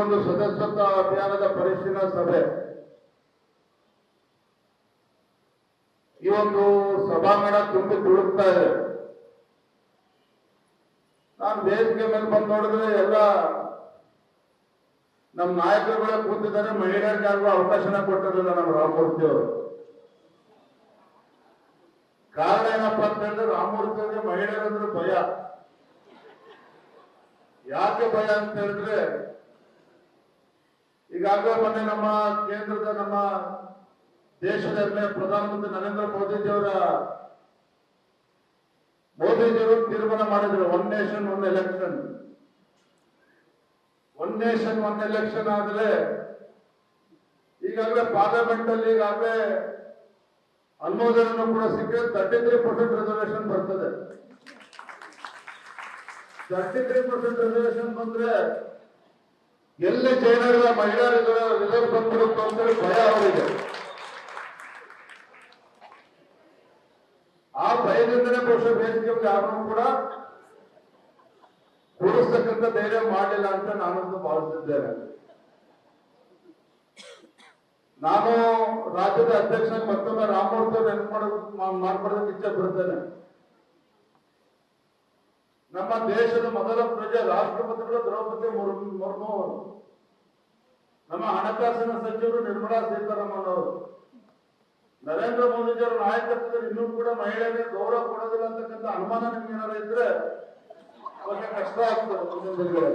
ಒಂದು ಸದಸ್ಯತ್ವ ಅಭಿಯಾನದ ಪರಿಶೀಲನಾ ಸಭೆ. ಈ ಒಂದು ಸಭಾಂಗಣ ತುಂಬಿ ತುಳುಕ್ತಾ ಇದೆ. ನಾನು ವೇದಿಕೆ ಮೇಲೆ ಬಂದು ನೋಡಿದ್ರೆ ಎಲ್ಲ ನಮ್ಮ ನಾಯಕರುಗಳೇ ಕೂತಿದ್ದಾರೆ, ಮಹಿಳೆಯರಿಗೆ ಆಗುವ ಅವಕಾಶನ ಕೊಟ್ಟಿರಲಿಲ್ಲ ನಮ್ಮ ರಾಮಮೂರ್ತಿ ಅವರು. ಕಾರಣ ಏನಪ್ಪ ಅಂತ ಹೇಳಿದ್ರೆ ರಾಮಮೂರ್ತಿ ಅವರಿಗೆ ಮಹಿಳೆಯರಂದ್ರೆ ಭಯ. ಯಾಕೆ ಭಯ ಅಂತ ಹೇಳಿದ್ರೆ ಈಗಾಗಲೇ ಮೊನ್ನೆ ನಮ್ಮ ಕೇಂದ್ರದ ನಮ್ಮ ದೇಶದ ಹೆಮ್ಮೆಯ ಪ್ರಧಾನಮಂತ್ರಿ ನರೇಂದ್ರ ಮೋದಿಜಿಯವರ ಮೋದಿಜಿಯವರು ತೀರ್ಮಾನ ಮಾಡಿದ್ರು one nation one election one nation one election ಆದ್ರೆ ಈಗಾಗಲೇ ಪಾರ್ಲಿಮೆಂಟ್ ಅಲ್ಲಿ ಈಗಾಗಲೇ ಅನುಮೋದನೆ ಕೂಡ ಸಿಕ್ಕರೆ ತರ್ಟಿ ತ್ರೀ ಪರ್ಸೆಂಟ್ ರಿಸರ್ವೇಶನ್ ಬರ್ತದೆ. ತರ್ಟಿ ತ್ರೀ ಪರ್ಸೆಂಟ್ ರಿಸರ್ವೇಶನ್ ಬಂದ್ರೆ ಎಲ್ಲಿ ಜೈನರ ಮಹಿಳೆಯರಿಗೆ ರಿಸರ್ವ್ ಬಂದ್ಬಿಡುತ್ತೆ ಭಯ ಅವರಿಗೆ. ಆ ಭಯದಿಂದಲೇ ಬಹುಶಃ ಬೇಸಿಗೆ ಯಾರನ್ನು ಕೂಡ ಕೂಡಿಸ್ತಕ್ಕಂಥ ಧೈರ್ಯ ಮಾಡಲಿಲ್ಲ ಅಂತ ನಾನಂತೂ ಭಾವಿಸಿದ್ದೇನೆ. ನಾನು ರಾಜ್ಯದ ಅಧ್ಯಕ್ಷ ಮತ್ತೊಮ್ಮೆ ರಾಮಮೂರ್ತಿ ನೆನಪು ಮಾಡೋದು ಮಾಡ್ಬಾರ್ದಕ್ಕೆ ಇಚ್ಛೆ ಪಡ್ತೇನೆ. ನಮ್ಮ ದೇಶದ ಮೊದಲ ಪ್ರಜೆ ರಾಷ್ಟ್ರಪತಿಗಳು ದ್ರೌಪದಿ ಮುರ್ಮು ನಮ್ಮ ಹಣಕಾಸಿನ ಸಚಿವರು ನಿರ್ಮಲಾ ಸೀತಾರಾಮನ್ ಅವರು. ನರೇಂದ್ರ ಮೋದಿಜಿಯವರ ನಾಯಕತ್ವದಲ್ಲಿ ಇನ್ನೂ ಕೂಡ ಮಹಿಳೆಯರಿಗೆ ಗೌರವ ಕೊಡೋದಿಲ್ಲ ಅಂತಕ್ಕಂಥ ಅನುಮಾನ ನಿಮ್ಗೆ ಏನಾರ ಇದ್ರೆ ಕಷ್ಟ ಆಗ್ತದೆ.